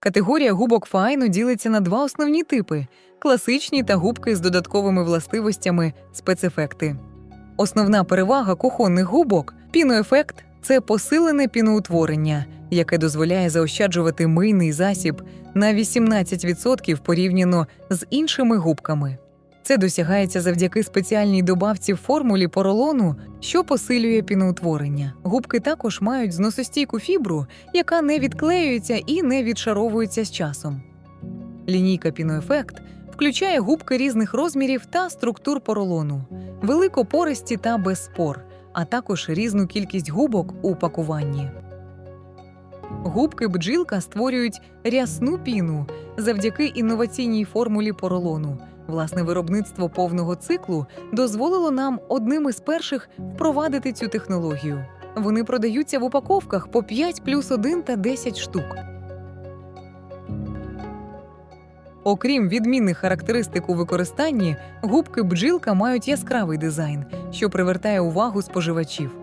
Категорія губок файну ділиться на два основні типи: класичні та губки з додатковими властивостями спецефекти. Основна перевага кухонних губок піноефект це посилене піноутворення, яке дозволяє заощаджувати мийний засіб на 18% порівняно з іншими губками. Це досягається завдяки спеціальній добавці в формулі поролону, що посилює піноутворення. Губки також мають зносостійку фібру, яка не відклеюється і не відшаровується з часом. Лінійка піноефект включає губки різних розмірів та структур поролону, великопористі та без спор, а також різну кількість губок у пакуванні. Губки бджілка створюють рясну піну завдяки інноваційній формулі поролону. Власне виробництво повного циклу дозволило нам одним із перших впровадити цю технологію. Вони продаються в упаковках по 5 плюс 1 та 10 штук. Окрім відмінних характеристик у використанні, губки бджілка мають яскравий дизайн, що привертає увагу споживачів.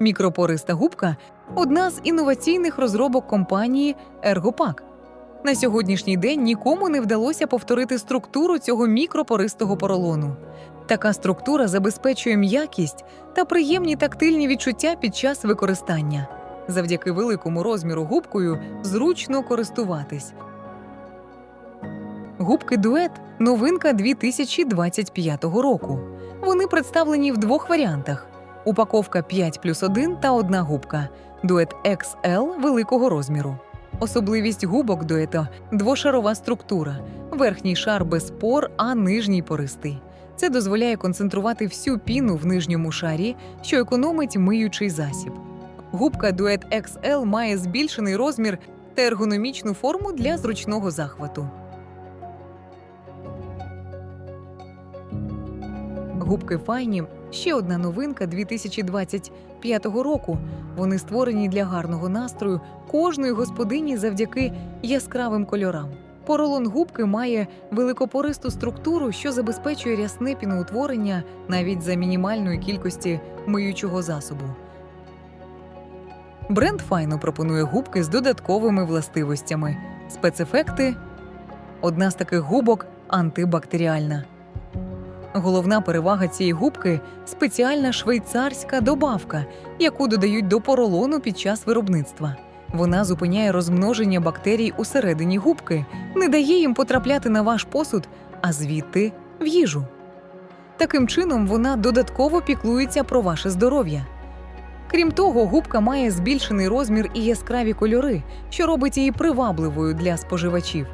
Мікропориста губка одна з інноваційних розробок компанії Ергопак. На сьогоднішній день нікому не вдалося повторити структуру цього мікропористого поролону. Така структура забезпечує м'якість та приємні тактильні відчуття під час використання. Завдяки великому розміру губкою зручно користуватись. Губки дует новинка 2025 року. Вони представлені в двох варіантах: упаковка 5 плюс 1 та одна губка, дует XL великого розміру. Особливість губок дуета двошарова структура. Верхній шар без пор, а нижній пористий. Це дозволяє концентрувати всю піну в нижньому шарі, що економить миючий засіб. Губка Duet XL має збільшений розмір та ергономічну форму для зручного захвату. Губки файні ще одна новинка 2025 року. Вони створені для гарного настрою кожної господині завдяки яскравим кольорам. Поролон губки має великопористу структуру, що забезпечує рясне піноутворення навіть за мінімальної кількості миючого засобу. Бренд файно пропонує губки з додатковими властивостями. Спецефекти одна з таких губок антибактеріальна. Головна перевага цієї губки спеціальна швейцарська добавка, яку додають до поролону під час виробництва. Вона зупиняє розмноження бактерій усередині губки, не дає їм потрапляти на ваш посуд, а звідти в їжу. Таким чином, вона додатково піклується про ваше здоров'я. Крім того, губка має збільшений розмір і яскраві кольори, що робить її привабливою для споживачів.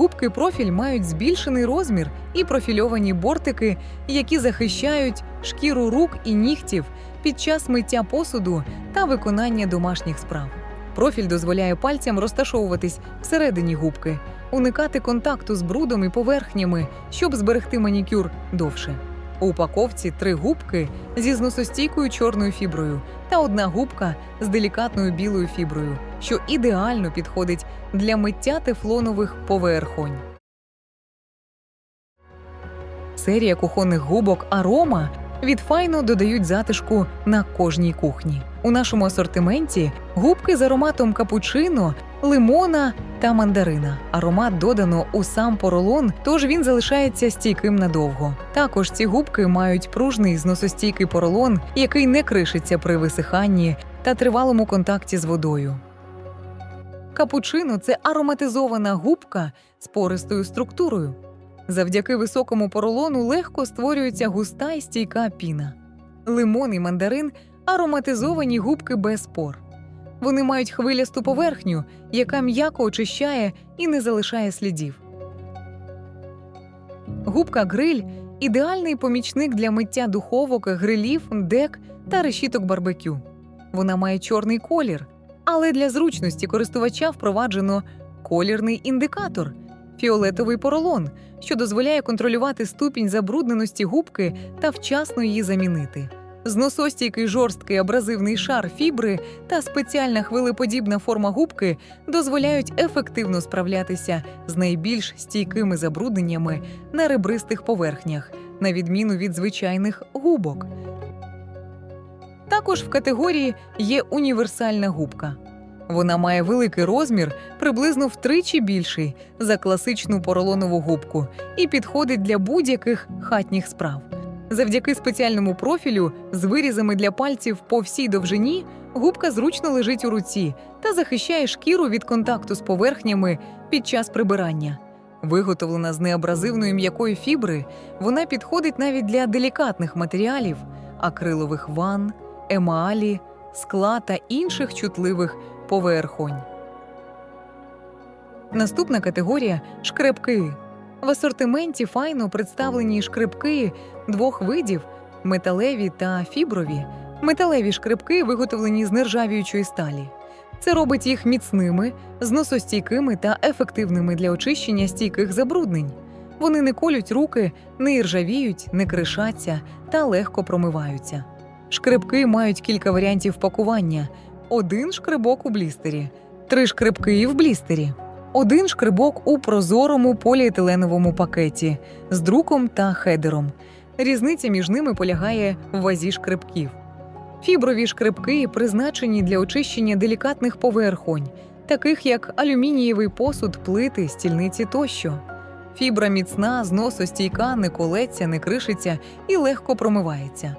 Губки профіль мають збільшений розмір і профільовані бортики, які захищають шкіру рук і нігтів під час миття посуду та виконання домашніх справ. Профіль дозволяє пальцям розташовуватись всередині губки, уникати контакту з брудом і поверхнями, щоб зберегти манікюр довше. У упаковці три губки зі зносостійкою чорною фіброю та одна губка з делікатною білою фіброю, що ідеально підходить для миття тефлонових поверхонь. Серія кухонних губок Арома від файно додають затишку на кожній кухні. У нашому асортименті губки з ароматом капучино, лимона та мандарина. Аромат додано у сам поролон, тож він залишається стійким надовго. Також ці губки мають пружний зносостійкий поролон, який не кришиться при висиханні та тривалому контакті з водою. Капучино це ароматизована губка з пористою структурою. Завдяки високому поролону легко створюється густа і стійка піна. Лимон і мандарин ароматизовані губки без пор. Вони мають хвилясту поверхню, яка м'яко очищає і не залишає слідів. Губка гриль ідеальний помічник для миття духовок, грилів, дек та решіток барбекю. Вона має чорний колір, але для зручності користувача впроваджено колірний індикатор фіолетовий поролон, що дозволяє контролювати ступінь забрудненості губки та вчасно її замінити. Зносостійкий жорсткий абразивний шар фібри та спеціальна хвилеподібна форма губки дозволяють ефективно справлятися з найбільш стійкими забрудненнями на ребристих поверхнях, на відміну від звичайних губок. Також в категорії є універсальна губка. Вона має великий розмір, приблизно втричі більший за класичну поролонову губку, і підходить для будь-яких хатніх справ. Завдяки спеціальному профілю з вирізами для пальців по всій довжині губка зручно лежить у руці та захищає шкіру від контакту з поверхнями під час прибирання. Виготовлена з неабразивної м'якої фібри, вона підходить навіть для делікатних матеріалів, акрилових ванн, емалі, скла та інших чутливих поверхонь. Наступна категорія шкребки. В асортименті файно представлені шкребки двох видів металеві та фіброві. Металеві шкребки виготовлені з нержавіючої сталі. Це робить їх міцними, зносостійкими та ефективними для очищення стійких забруднень. Вони не колють руки, не іржавіють, не кришаться та легко промиваються. Шкребки мають кілька варіантів пакування: один шкребок у блістері, три шкребки в блістері, один шкребок у прозорому поліетиленовому пакеті з друком та хедером. Різниця між ними полягає в вазі шкребків. Фіброві шкребки призначені для очищення делікатних поверхонь, таких як алюмінієвий посуд, плити, стільниці тощо. Фібра міцна, зносостійка, не колеться, не кришиться і легко промивається.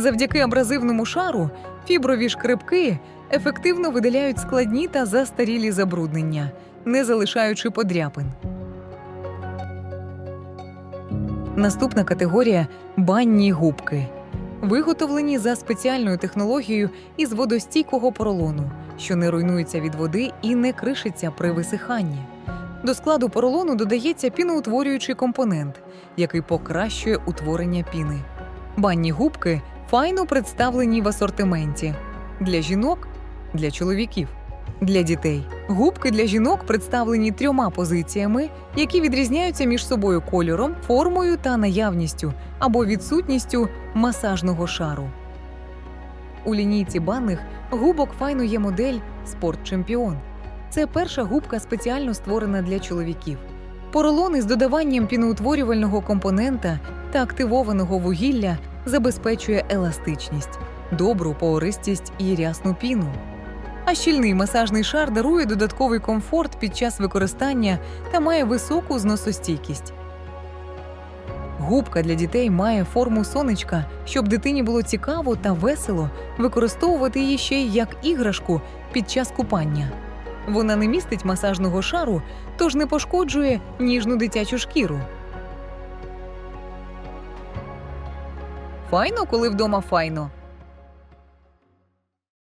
Завдяки абразивному шару фіброві шкребки ефективно видаляють складні та застарілі забруднення, не залишаючи подряпин. Наступна категорія банні губки. Виготовлені за спеціальною технологією із водостійкого поролону, що не руйнується від води і не кришиться при висиханні. До складу поролону додається піноутворюючий компонент, який покращує утворення піни. Банні губки файно представлені в асортименті для жінок, для чоловіків, для дітей. Губки для жінок представлені трьома позиціями, які відрізняються між собою кольором, формою та наявністю або відсутністю масажного шару. У лінійці банних губок файно є модель Спорт Чемпіон. Це перша губка спеціально створена для чоловіків. Поролон із додаванням піноутворювального компонента та активованого вугілля забезпечує еластичність, добру пористість і рясну піну. А щільний масажний шар дарує додатковий комфорт під час використання та має високу зносостійкість. Губка для дітей має форму сонечка, щоб дитині було цікаво та весело використовувати її ще й як іграшку під час купання. Вона не містить масажного шару, тож не пошкоджує ніжну дитячу шкіру. Файно, коли вдома файно.